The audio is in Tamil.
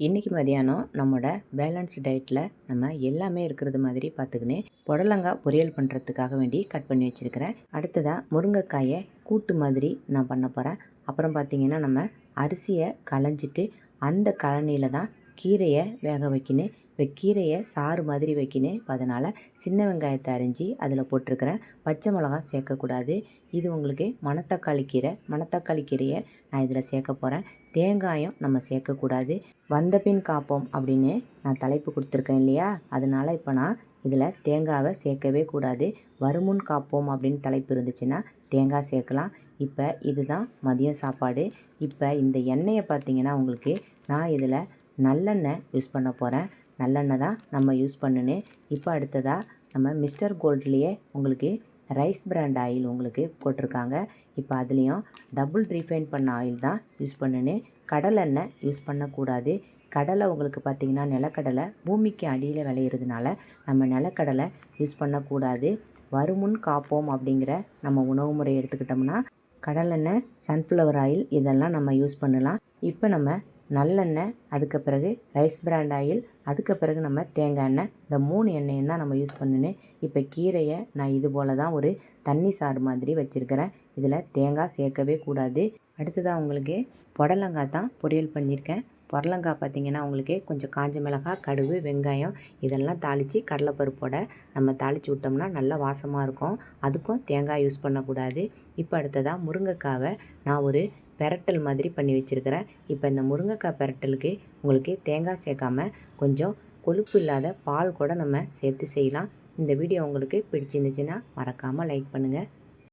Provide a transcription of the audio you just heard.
இன்றைக்கி மதியானம் நம்மளோட பேலன்ஸ் டயட்டில் நம்ம எல்லாமே இருக்கிறது மாதிரி பார்த்துக்கினே புடலங்காய் பொரியல் பண்ணுறதுக்காக வேண்டி கட் பண்ணி வச்சுருக்கிறேன். அடுத்ததாக முருங்கைக்காயை கூட்டு மாதிரி நான் பண்ண போகிறேன் அப்புறம் பார்த்திங்கன்னா நம்ம அரிசியை களைஞ்சிட்டு அந்த கழனியில் தான் கீரையை வேக வைக்கினேன். இப்போ கீரையை சாறு மாதிரி வைக்கினேன். இப்போ அதனால் சின்ன வெங்காயத்தை அரிஞ்சு அதில் போட்டிருக்கிறேன். பச்சை மிளகா சேர்க்கக்கூடாது. இது உங்களுக்கு மணத்தக்காளி கீரை. மணத்தக்காளி கீரையை நான் இதில் சேர்க்க போகிறேன் தேங்காயும் நம்ம சேர்க்கக்கூடாது. வந்த பின் காப்போம் அப்படின்னு நான் தலைப்பு கொடுத்துருக்கேன் இல்லையா? அதனால் இப்போ நான் இதில் தேங்காவை சேர்க்கவே கூடாது. வருமுன் காப்போம் அப்படின்னு தலைப்பு இருந்துச்சுன்னா தேங்காய் சேர்க்கலாம். இப்போ இதுதான் மதியம் சாப்பாடு. இப்போ இந்த எண்ணெயை பார்த்தீங்கன்னா உங்களுக்கு நான் இதில் நல்லெண்ணெய் யூஸ் பண்ண போகிறேன் நல்லெண்ணெய் தான் நம்ம யூஸ் பண்ணுன்னு. இப்போ அடுத்ததாக நம்ம மிஸ்டர் கோல்ட்லேயே உங்களுக்கு ரைஸ் பிராண்ட் ஆயில் உங்களுக்கு போட்டிருக்காங்க. இப்போ அதுலேயும் டபுள் ரீஃபைன் பண்ண ஆயில் தான் யூஸ் பண்ணுன்னு. கடலெண்ணெய் யூஸ் பண்ணக்கூடாது. கடலை உங்களுக்கு பார்த்திங்கன்னா நிலக்கடலை பூமிக்கு அடியில் விளையிறதுனால நம்ம நிலக்கடலை யூஸ் பண்ணக்கூடாது. வருமுன் காப்போம் அப்படிங்கிற நம்ம உணவு முறை எடுத்துக்கிட்டோம்னா கடலெண்ணெய் சன்ஃப்ளவர் ஆயில் இதெல்லாம் நம்ம யூஸ் பண்ணலாம். இப்போ நம்ம நல்லெண்ணெய் அதுக்கு பிறகு ரைஸ் பிராண்ட் ஆயில் அதுக்கு பிறகு நம்ம தேங்காய் எண்ணெய். இந்த மூணு எண்ணெயும் தான் நம்ம யூஸ் பண்ணணும். இப்போ கீரையை நான் இது போல் தான் ஒரு தண்ணி சாறு மாதிரி வச்சுருக்கிறேன். இதில் தேங்காய் சேர்க்கவே கூடாது. அடுத்ததாக உங்களுக்கு புடலங்காய் தான் பொரியல் பண்ணியிருக்கேன். புடலங்காய் பார்த்திங்கன்னா உங்களுக்கு கொஞ்சம் காஞ்ச மிளகாய் கடுகு வெங்காயம் இதெல்லாம் தாளித்து கடலைப்பருப்போட நம்ம தாளித்து விட்டோம்னா நல்லா வாசமாக இருக்கும். அதுக்கும் தேங்காய் யூஸ் பண்ணக்கூடாது. இப்போ அடுத்ததாக முருங்கைக்காவை நான் ஒரு பெரட்டல் மாதிரி பண்ணி வச்சுருக்கிறேன். இப்போ இந்த முருங்கைக்காய் பெரட்டலுக்கு உங்களுக்கு தேங்காய் சேர்க்காம கொஞ்சம் கொழுப்பு இல்லாத பால் கூட நம்ம சேர்த்து செய்யலாம். இந்த வீடியோ உங்களுக்கு பிடிச்சிருந்துச்சுன்னா மறக்காமல் லைக் பண்ணுங்கள்